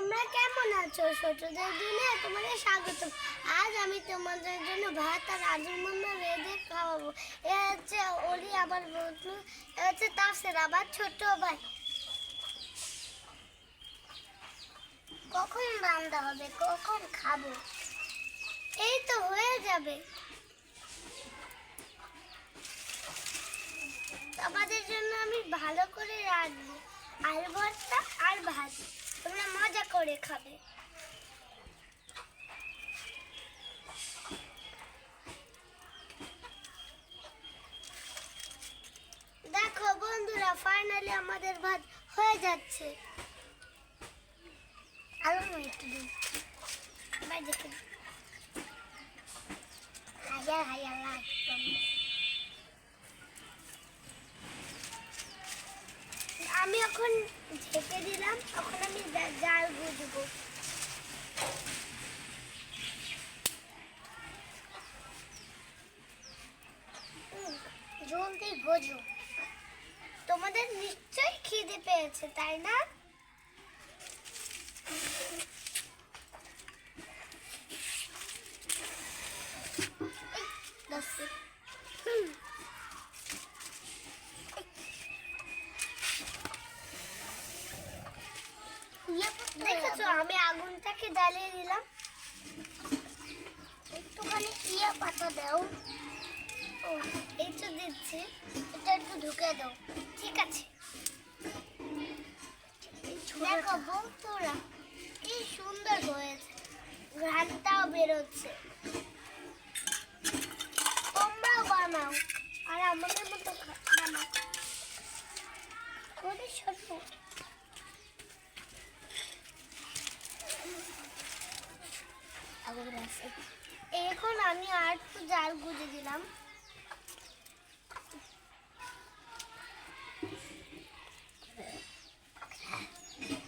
তোমরা কেমন আছো? ছোটদের দিনে তোমাদের স্বাগত আজ আমি তোমাদের জন্য ভাত আর আলুর মন্না রেঁধে খাওয়াবো। এ হচ্ছে অলি আমার বন্ধু এ হচ্ছে তাফসের আবার ছোট ভাই। কখন রান্না হবে? কখন খাব? এই তো হয়ে যাবে। তোমাদের জন্য আমি ভালো করে রাখব আলু ভর্তা আর ভাত। করে খাবে দেখো বন্ধুরা ফাইনালি আমাদের ভাত হয়ে যাচ্ছে আলু একটু দিই এবার দেখে। হাজার হাজার লাখ আমি এখন ঢেকে দিলাম, এখন আমি জাল বুঝব জলদি বোঝো তোমাদের নিশ্চয়ই খিদে পেয়েছে, তাই না? দেখেছ আমি আগুনটাকে জ্বালিয়ে দিলাম। একটুখানি ইয়া পাতা দাও। ও এই তো দিচ্ছি। এটা একটু ঢুকে দাও। ঠিক আছে। দেখো বন্ধুরা কি সুন্দর হয়েছে। ঘ্রানটাও বেরোচ্ছে। তোমরাও বানাও আর আমাদের মতো বানাও। করে সরবো এখন আমি আর জাল গুঁজে দিলাম।